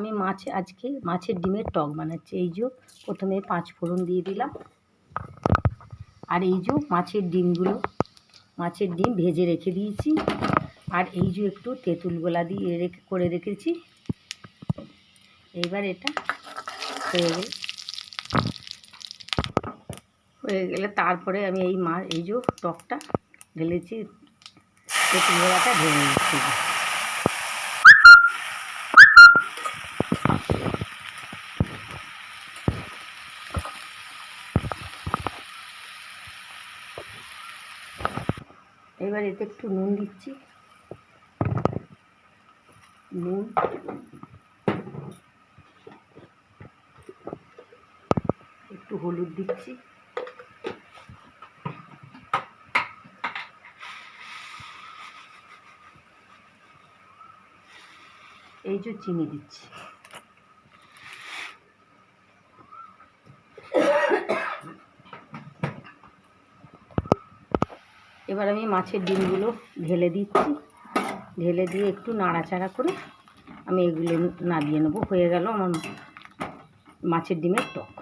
আমি মাছ আজকে মাছের ডিমের টক বানাচ্ছি। এই যে প্রথমে পাঁচ ফোড়ন দিয়ে দিলাম। আর এই যে মাছের ডিমগুলো, মাছের ডিম ভেজে রেখে দিয়েছি। আর এই যে একটু তেঁতুল গোলা দিয়ে রেখে, করে রেখেছি। এইবার এটা হয়ে গেলে হয়ে গেলে তারপরে আমি এই মা, এই যে টকটা ঢেলেছি, তেঁতুল গোলাটা ঢেলে দিচ্ছি এবার এতে একটু নুন দিচ্ছি। নুন। একটু হলুদ দিচ্ছি। এই যে চিনি দিচ্ছি। এবার আমি মাছের ডিমগুলো ঢেলে দিচ্ছি। ঢেলে দিয়ে একটু নাড়াচাড়া করে আমি এগুলো নাবিয়ে নেব। হয়ে গেল আমার মাছের ডিমের টক।